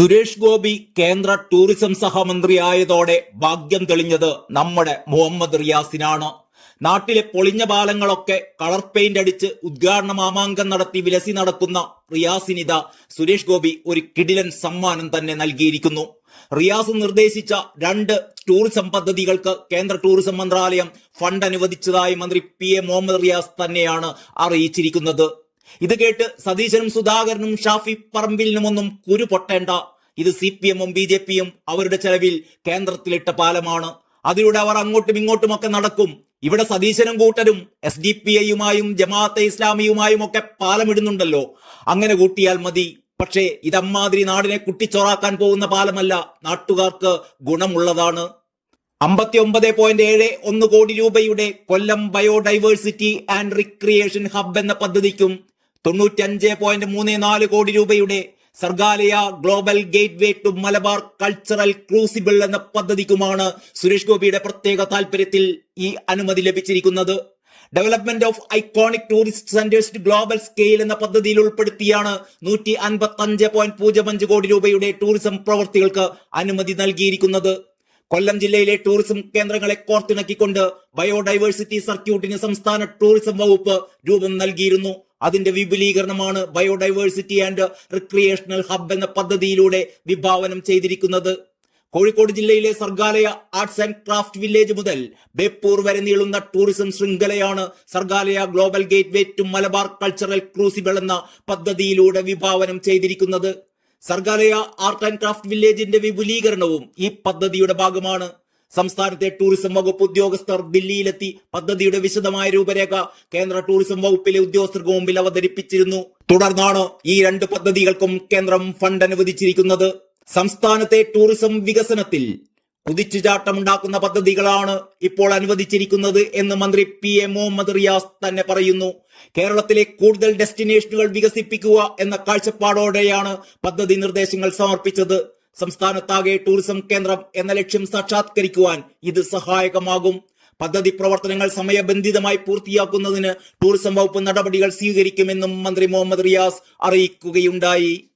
സുരേഷ് ഗോപി കേന്ദ്ര ടൂറിസം സഹമന്ത്രിയായതോടെ ഭാഗ്യം തെളിഞ്ഞത് നമ്മുടെ മുഹമ്മദ് റിയാസിനാണ്. നാട്ടിലെ പൊളിഞ്ഞ പാലങ്ങളൊക്കെ കളർ പെയിന്റ് അടിച്ച് ഉദ്ഘാടന മാമാങ്കം നടത്തി വിലസി നടക്കുന്ന റിയാസിനിത സുരേഷ് ഗോപി ഒരു കിടിലൻ സമ്മാനം തന്നെ നൽകിയിരിക്കുന്നു. റിയാസ് നിർദ്ദേശിച്ച രണ്ട് ടൂറിസം പദ്ധതികൾക്ക് കേന്ദ്ര ടൂറിസം മന്ത്രാലയം ഫണ്ട് അനുവദിച്ചതായി മന്ത്രി പി എ മുഹമ്മദ് റിയാസ് തന്നെയാണ് അറിയിച്ചിരിക്കുന്നത്. ഇത് കേട്ട് സതീശനും സുധാകരനും ഷാഫി പറമ്പിലിനും ഒന്നും കുരു പൊട്ടേണ്ട. ഇത് സി പി എമ്മും ബി ജെ പിയും അവരുടെ ചെലവിൽ കേന്ദ്രത്തിലിട്ട പാലമാണ്. അതിലൂടെ അവർ അങ്ങോട്ടും ഇങ്ങോട്ടും ഒക്കെ നടക്കും. ഇവിടെ സതീശനും കൂട്ടരും എസ് ഡി പി ഐയുമായും ജമാഅത്തെ ഇസ്ലാമിയുമായും ഒക്കെ പാലമിടുന്നുണ്ടല്ലോ. അങ്ങനെ കൂട്ടിയാൽ മതി. പക്ഷേ ഇതമ്മാതിരി നാടിനെ കുട്ടിച്ചോറാക്കാൻ പോകുന്ന പാലമല്ല. നാട്ടുകാർക്ക് ഗുണമുള്ളതാണ്. അമ്പത്തി ഒമ്പത് പോയിന്റ് ഏഴ് ഒന്ന് കോടി രൂപയുടെ Kollam biodiversity and recreation hub എന്ന പദ്ധതിക്കും തൊണ്ണൂറ്റഞ്ച് പോയിന്റ് മൂന്ന് നാല് കോടി രൂപയുടെ Sargaalaya global gateway to Malabar cultural crucible എന്ന പദ്ധതിക്കുമാണ് സുരേഷ് ഗോപിയുടെ പ്രത്യേക താല്പര്യത്തിൽ ഈ അനുമതി ലഭിച്ചിരിക്കുന്നത്. Development of iconic tourist centres global scale എന്ന പദ്ധതിയിൽ ഉൾപ്പെടുത്തിയാണ് നൂറ്റി അൻപത്തി അഞ്ച് പോയിന്റ് പൂജ്യം അഞ്ച് കോടി രൂപയുടെ ടൂറിസം പ്രവൃത്തികൾക്ക് അനുമതി നൽകിയിരിക്കുന്നത്. കൊല്ലം ജില്ലയിലെ ടൂറിസം കേന്ദ്രങ്ങളെ കോർത്തിണക്കിക്കൊണ്ട് ബയോഡൈവേഴ്സിറ്റി സർക്യൂട്ടിന് സംസ്ഥാന ടൂറിസം വകുപ്പ് രൂപം നൽകിയിരുന്നു. അതിന്റെ വിപുലീകരണമാണ് ബയോഡൈവേഴ്സിറ്റി ആൻഡ് റിക്രിയേഷണൽ ഹബ് എന്ന പദ്ധതിയിലൂടെ വിഭാവനം ചെയ്തിരിക്കുന്നത്. കോഴിക്കോട് ജില്ലയിലെ Sargaalaya arts and craft village മുതൽ ബേപ്പൂർ വരെ നീളുന്ന ടൂറിസം ശൃംഖലയാണ് Sargaalaya global gateway to Malabar cultural crucible എന്ന പദ്ധതിയിലൂടെ വിഭാവനം ചെയ്തിരിക്കുന്നത്. സർഗാലയ ആർട്ട് ആൻഡ് ക്രാഫ്റ്റ് വില്ലേജിന്റെ വിപുലീകരണവും ഈ പദ്ധതിയുടെ ഭാഗമാണ്. സംസ്ഥാനത്തെ ടൂറിസം വകുപ്പ് ഉദ്യോഗസ്ഥർ ദില്ലിയിലെത്തി പദ്ധതിയുടെ വിശദമായ രൂപരേഖ കേന്ദ്ര ടൂറിസം വകുപ്പിലെ ഉദ്യോഗസ്ഥർക്ക് മുമ്പിൽ അവതരിപ്പിച്ചിരുന്നു. തുടർന്നാണ് ഈ രണ്ട് പദ്ധതികൾക്കും കേന്ദ്രം ഫണ്ട് അനുവദിച്ചിരിക്കുന്നത്. സംസ്ഥാനത്തെ ടൂറിസം വികസനത്തിൽ കുതിച്ചുചാട്ടമുണ്ടാക്കുന്ന പദ്ധതികളാണ് ഇപ്പോൾ അനുവദിച്ചിരിക്കുന്നത് എന്ന് മന്ത്രി പി എ മുഹമ്മദ് റിയാസ് തന്നെ പറയുന്നു. കേരളത്തിലെ കൂടുതൽ ഡെസ്റ്റിനേഷനുകൾ വികസിപ്പിക്കുക എന്ന കാഴ്ചപ്പാടോടെയാണ് പദ്ധതി നിർദ്ദേശങ്ങൾ സമർപ്പിച്ചത്. സംസ്ഥാനത്താകെ ടൂറിസം കേന്ദ്രം എന്ന ലക്ഷ്യം സാക്ഷാത്കരിക്കുവാൻ ഇത് സഹായകമാകും. പദ്ധതി പ്രവർത്തനങ്ങൾ സമയബന്ധിതമായി പൂർത്തിയാക്കുന്നതിന് ടൂറിസം വകുപ്പ് നടപടികൾ സ്വീകരിക്കുമെന്നും മന്ത്രി മുഹമ്മദ് റിയാസ് അറിയിക്കുകയുണ്ടായി.